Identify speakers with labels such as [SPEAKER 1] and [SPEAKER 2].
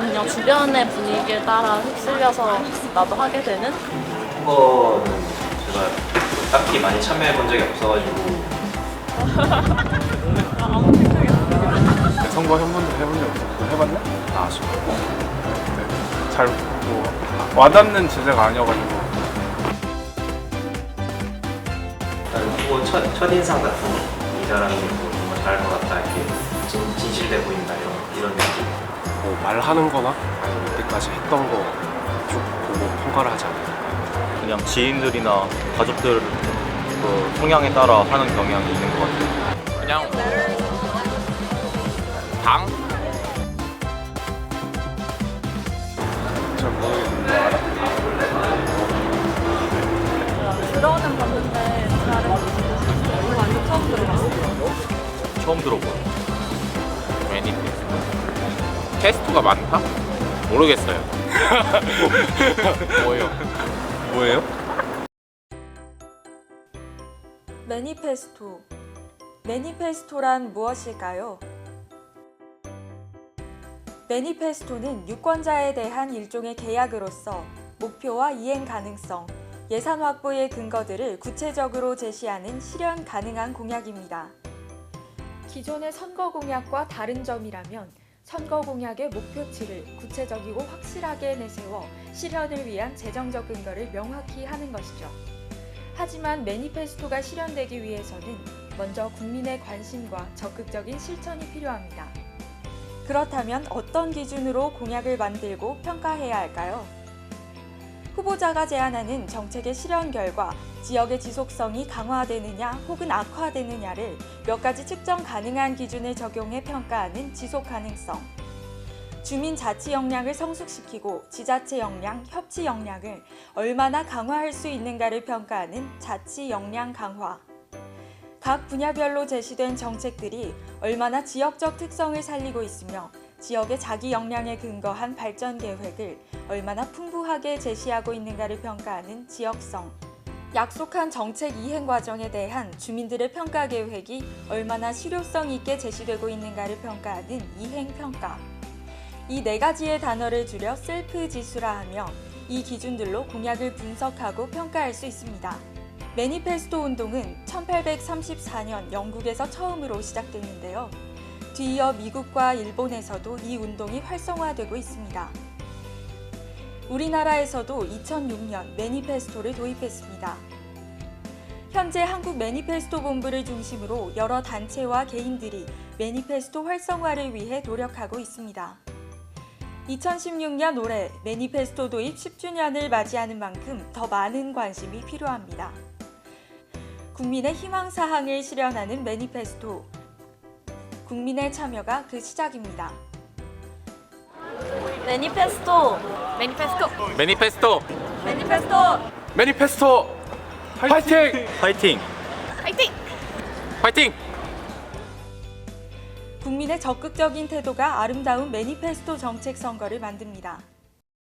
[SPEAKER 1] 그냥 주변의 분위기에 따라 휩쓸려서 나도 하게 되는
[SPEAKER 2] 선거는 제가 딱히 많이 참여해 본 적이 없어가지고
[SPEAKER 3] 선거 한 번도 해본 적 없어. 해봤냐? 아, 아쉽다. 네. 잘, 뭐, 와닿는 주제가 아니어가지고.
[SPEAKER 2] 일단 후보 첫, 첫인상 같은 이 사람이 뭐 정말 잘할 것 같다 이렇게 진, 진실돼 보인다 이런 이런 느낌
[SPEAKER 3] 뭐 말하는 거나 아니면 이때까지 했던 거 쭉 보고 평가를 하지 않을까.
[SPEAKER 4] 그냥 지인들이나 가족들 그 성향에 따라 하는 경향이 있는 것 같아요.
[SPEAKER 5] 그냥 뭐 당?
[SPEAKER 3] 잘 모르겠는데.
[SPEAKER 1] 들어는 봤는데 모르겠어요. 완전 처음 들어봤어요.
[SPEAKER 4] 처음 들어봐요.
[SPEAKER 5] 테스트가 많다? 모르겠어요 뭐예요?
[SPEAKER 3] 뭐예요?
[SPEAKER 6] 매니페스토. 매니페스토란 무엇일까요? 매니페스토는 유권자에 대한 일종의 계약으로서 목표와 이행 가능성, 예산 확보의 근거들을 구체적으로 제시하는 실현 가능한 공약입니다. 기존의 선거 공약과 다른 점이라면 선거 공약의 목표치를 구체적이고 확실하게 내세워 실현을 위한 재정적 근거를 명확히 하는 것이죠. 하지만 매니페스토가 실현되기 위해서는 먼저 국민의 관심과 적극적인 실천이 필요합니다. 그렇다면 어떤 기준으로 공약을 만들고 평가해야 할까요? 후보자가 제안하는 정책의 실현 결과 지역의 지속성이 강화되느냐 혹은 악화되느냐를 몇 가지 측정 가능한 기준을 적용해 평가하는 지속 가능성. 주민 자치 역량을 성숙시키고 지자체 역량, 협치 역량을 얼마나 강화할 수 있는가를 평가하는 자치 역량 강화. 각 분야별로 제시된 정책들이 얼마나 지역적 특성을 살리고 있으며 지역의 자기 역량에 근거한 발전 계획을 얼마나 풍부하게 제시하고 있는가를 평가하는 지역성. 약속한 정책 이행 과정에 대한 주민들의 평가 계획이 얼마나 실효성 있게 제시되고 있는가를 평가하는 이행 평가. 이 네 가지의 단어를 줄여 셀프 지수라 하며 이 기준들로 공약을 분석하고 평가할 수 있습니다. 매니페스토 운동은 1834년 영국에서 처음으로 시작됐는데요. 뒤이어 미국과 일본에서도 이 운동이 활성화되고 있습니다. 우리나라에서도 2006년 매니페스토를 도입했습니다. 현재 한국 매니페스토 본부를 중심으로 여러 단체와 개인들이 매니페스토 활성화를 위해 노력하고 있습니다. 2016년 올해 매니페스토 도입 10주년을 맞이하는 만큼 더 많은 관심이 필요합니다. 국민의 희망사항을 실현하는 매니페스토. 국민의 참여가 그 시작입니다.
[SPEAKER 1] 매니페스토
[SPEAKER 5] 매니페스토
[SPEAKER 1] 매니페스토
[SPEAKER 3] 매니페스토! 파이팅!
[SPEAKER 4] 파이팅!
[SPEAKER 5] 파이팅!
[SPEAKER 6] 국민의 적극적인 태도가 아름다운 매니페스토 정책 선거를 만듭니다.